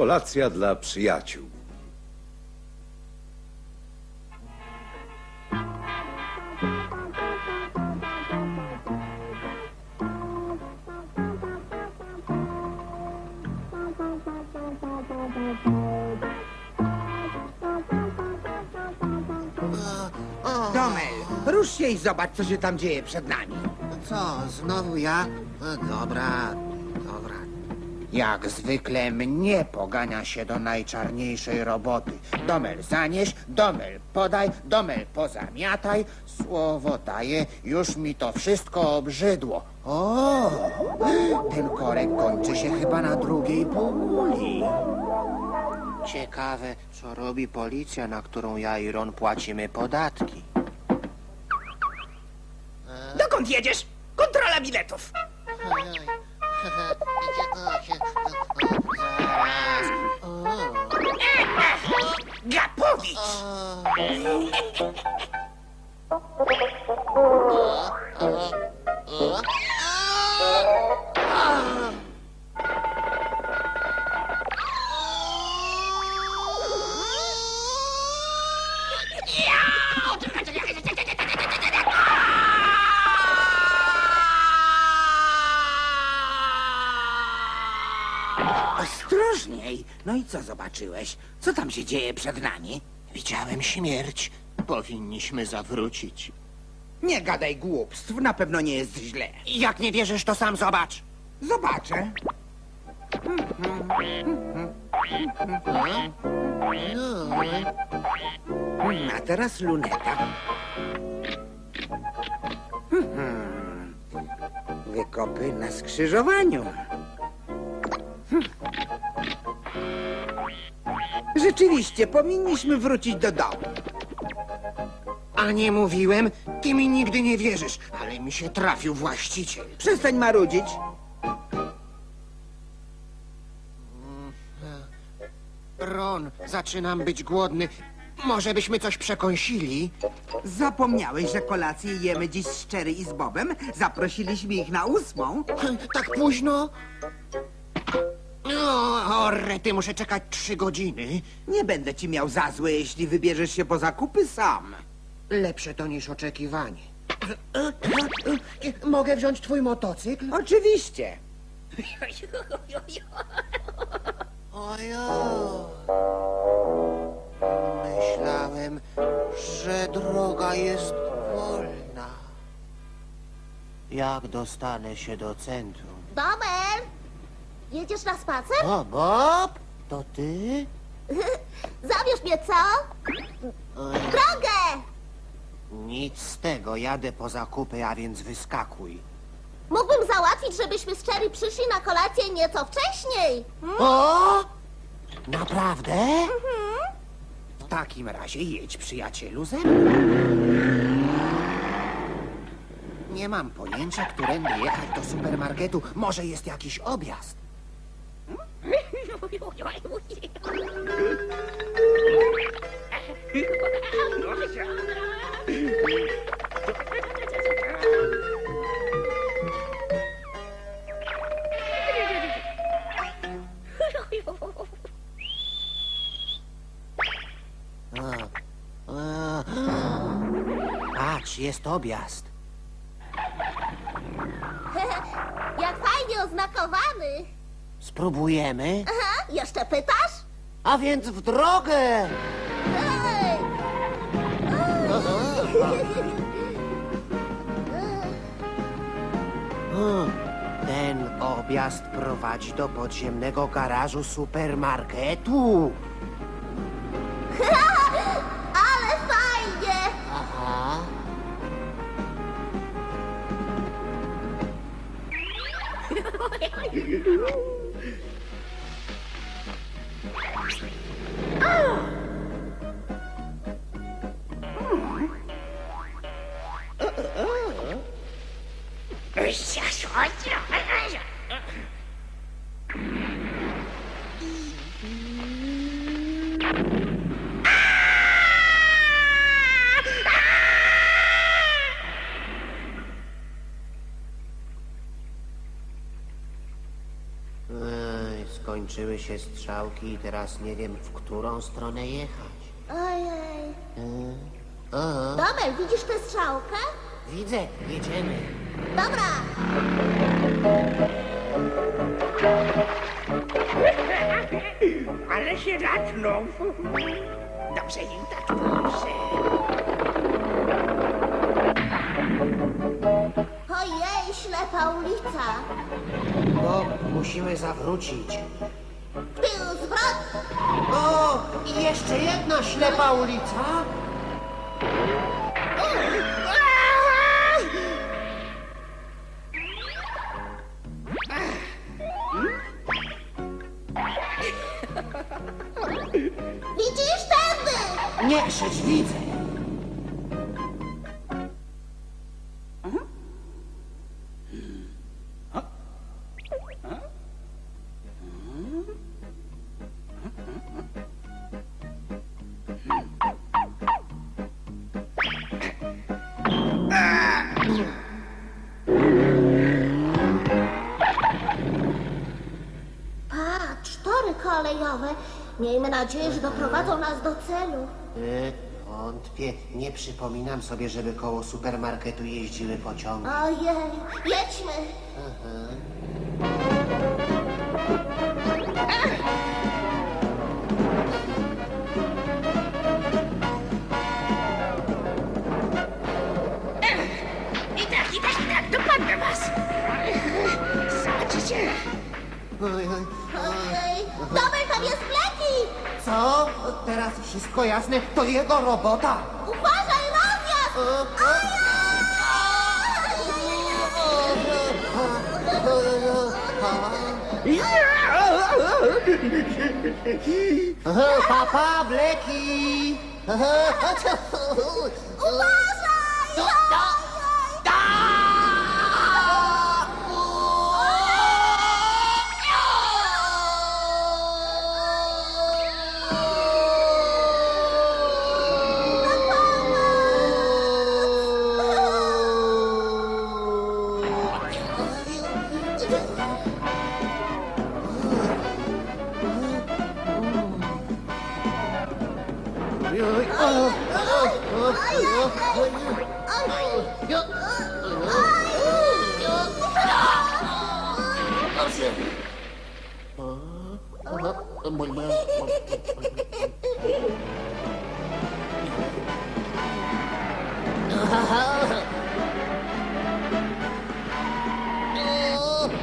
Kolacja dla przyjaciół. Domel, rusz się i zobacz, co się tam dzieje przed nami. Co, znowu ja? No dobra, dobra. Jak zwykle mnie pogania się do najczarniejszej roboty. Domel zanieś, domel podaj, domel pozamiataj. Słowo daję, już mi to wszystko obrzydło. O, ten korek kończy się chyba na drugiej półkuli. Ciekawe, co robi policja, na którą ja i Ron płacimy podatki. Dokąd jedziesz? Kontrola biletów. Ojoj. Idzie, Gapowicz! Co zobaczyłeś? Co tam się dzieje przed nami? Widziałem śmierć. Powinniśmy zawrócić. Nie gadaj głupstw, na pewno nie jest źle. Jak nie wierzysz, to sam zobacz. Zobaczę. Hmm, A teraz luneta. Hmm. Wykopy na skrzyżowaniu. Rzeczywiście, powinniśmy wrócić do domu. A nie mówiłem? Ty mi nigdy nie wierzysz, ale mi się trafił właściciel. Przestań marudzić. Ron, zaczynam być głodny. Może byśmy coś przekąsili? Zapomniałeś, że kolację jemy dziś z Cherry i z Bobem? Zaprosiliśmy ich na ósmą. Tak późno? O, o rety, muszę czekać trzy godziny. Nie będę ci miał za złe, jeśli wybierzesz się po zakupy sam. Lepsze to niż oczekiwanie. Mogę wziąć twój motocykl? Oczywiście. Ojo. Myślałem, że droga jest wolna. Jak dostanę się do centrum? Domel! Jedziesz na spacer? O, Bob? To ty? Zabierz mnie, co? W Drogę! Nic z tego, jadę po zakupy, a więc wyskakuj. Mógłbym załatwić, żebyśmy z Cherry przyszli na kolację nieco wcześniej. Hmm? O! Naprawdę? W takim razie jedź, przyjacielu, ze mną. Nie mam pojęcia, którędy jechać do supermarketu. Może jest jakiś objazd. Patrz, jest objazd. Jak fajnie oznakowany. Spróbujemy. Aha, jeszcze pytasz? A więc w drogę! Ej! Hmm, Ten objazd prowadzi do podziemnego garażu supermarketu. Ej, skończyły się strzałki i teraz nie wiem, w którą stronę jechać. Ojej. O, Domel, widzisz tę strzałkę? widzę, jedziemy. Dobra. Ale się natknął. Dobrze im tak, dobrze. Ślepa ulica. Bo musimy zawrócić. Tył zwrot. O, i jeszcze jedna ślepa ulica. Widzisz tędy? Nie krzycz, widzę. Miejmy nadzieję, że doprowadzą nas do celu. Y, Wątpię, nie przypominam sobie, żeby koło supermarketu jeździły pociągi. Ojej, jedźmy. I tak, i tak, i tak, dopadnę was. Zobaczycie. Domel, tam jest Bleki. Co? Teraz wszystko jasne? To jego robota. Uważaj, rozjazd. Papa, Bleki! Uważaj!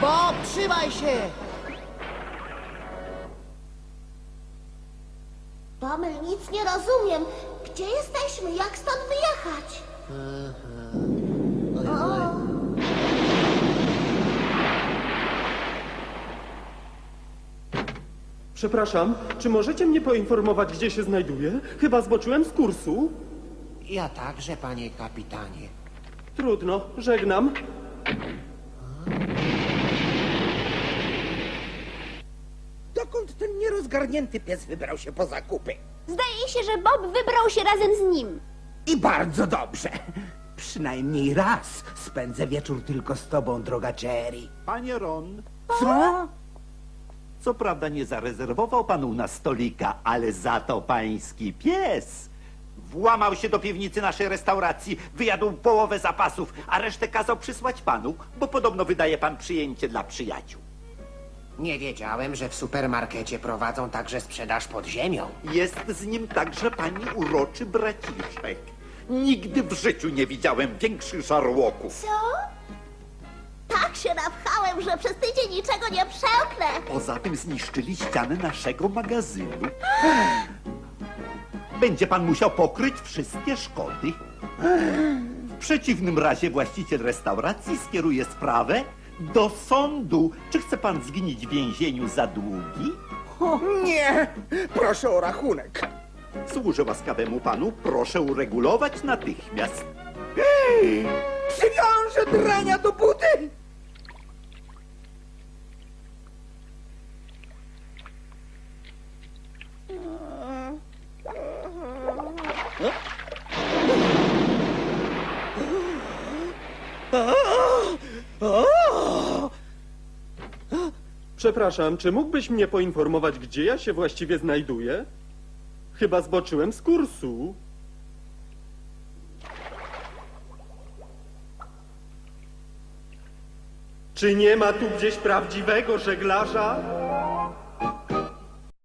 Bob, trzymaj się! Domel, nic nie rozumiem. Gdzie jesteśmy? Jak stąd wyjechać? Przepraszam, czy możecie mnie poinformować, gdzie się znajduję? Chyba zboczyłem z kursu. Ja także, panie kapitanie. Trudno, żegnam. Dokąd ten nierozgarnięty pies wybrał się po zakupy? Zdaje się, że Bob wybrał się razem z nim. I bardzo dobrze. Przynajmniej raz spędzę wieczór tylko z tobą, droga Jerry. Panie Ron, Co? Co prawda nie zarezerwował pan u nas stolika, ale za to pański pies włamał się do piwnicy naszej restauracji, wyjadł połowę zapasów, a resztę kazał przysłać panu, bo podobno wydaje pan przyjęcie dla przyjaciół. Nie wiedziałem, że w supermarkecie prowadzą także sprzedaż pod ziemią. Jest z nim także pani uroczy braciszek. Nigdy w życiu nie widziałem większych żarłoków. Co? Tak się że przez tydzień niczego nie przełknę. Poza tym zniszczyli ściany naszego magazynu. Będzie pan musiał pokryć wszystkie szkody. W przeciwnym razie właściciel restauracji skieruje sprawę do sądu. Czy chce pan zgnić w więzieniu za długi? Nie! Proszę o rachunek. Służę łaskawemu panu, proszę uregulować natychmiast. Przywiążę drania do Przepraszam, czy mógłbyś mnie poinformować, gdzie ja się właściwie znajduję? Chyba zboczyłem z kursu. Czy nie ma tu gdzieś prawdziwego żeglarza?